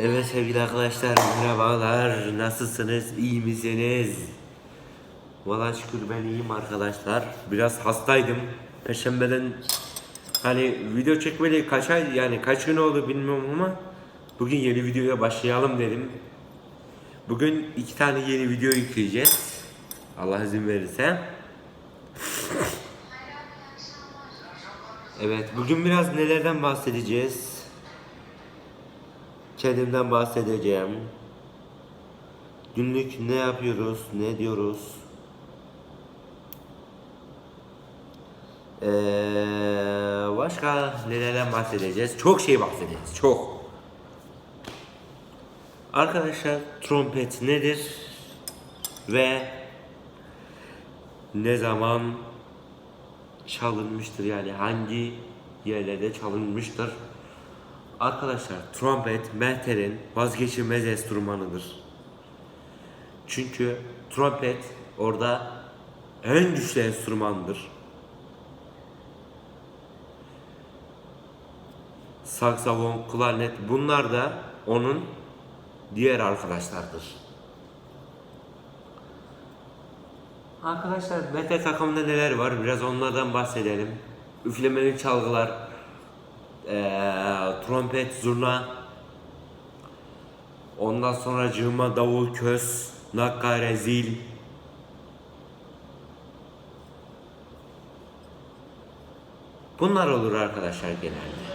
Evet sevgili arkadaşlar merhabalar. Nasılsınız? İyi misiniz? Valla şükür ben iyiyim arkadaşlar. Biraz hastaydım. Perşembeden hani video çekmeli kaç ay yani kaç gün oldu bilmiyorum ama bugün yeni videoya başlayalım dedim. Bugün iki tane yeni video yükleyeceğiz. Allah izin verirse. Evet bugün biraz nelerden bahsedeceğiz? Kendimden bahsedeceğim. Günlük ne yapıyoruz, ne diyoruz? Ee, başka nelerden bahsedeceğiz? Çok şey bahsedeceğiz, çok. Arkadaşlar trompet nedir? Ve ne zaman çalınmıştır yani hangi yerlerde çalınmıştır? Arkadaşlar trompet Mehter'in vazgeçilmez enstrümanıdır. Çünkü trompet orada en güçlü enstrümandır. Saksafon, klarnet bunlar da onun diğer arkadaşlardır. Arkadaşlar Mehter takımında neler var biraz onlardan bahsedelim. Üflemeli çalgılar, eee, trompet, zurna, ondan sonra cığma, davul, köz, nakkare, zil. Bunlar olur arkadaşlar genelde.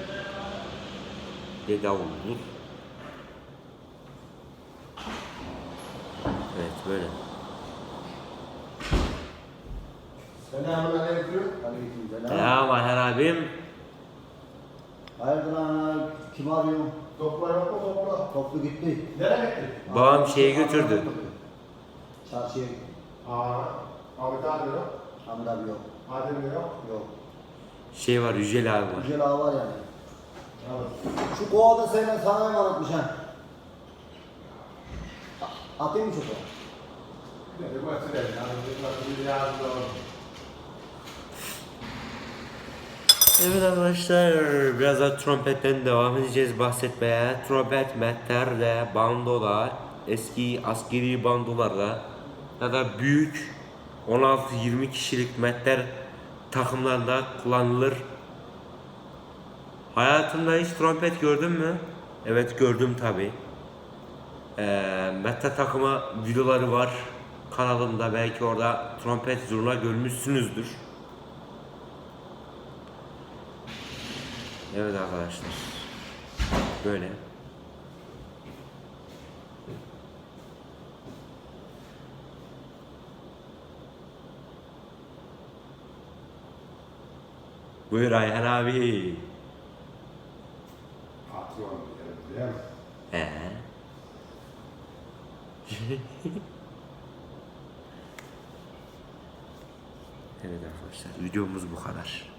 Bir davul olur. Evet böyle. Selamun aleyküm. Aleykümselam. Selam Ayhan abim. Kim arıyor? Topla mu topla? Toplu gitti. Nereye gitti? Babam şeye götürdü. Çarşıya gitti. Aa, Ahmet abi yok. Hamid abi yok. Adem yok. Yok. Şey var Yücel abi var. Güzel ağa var yani. Evet. Şu kova da senin sana emanet ha. A- Atayım mı kova? Ne de götürelim. Yani bir yardımcı olalım. Evet arkadaşlar biraz da trompetten devam edeceğiz bahsetmeye. Trompet metlerde, bandoda, eski askeri bandolarda ya da büyük 16-20 kişilik metler takımlarında kullanılır. Hayatımda hiç trompet gördün mü? Evet gördüm tabi. Ee, Mette takımı videoları var kanalımda belki orada trompet zurna görmüşsünüzdür. Evet arkadaşlar. Böyle. Buyur Ayhan abi. Patron diyelim değil mi? Evet arkadaşlar videomuz bu kadar.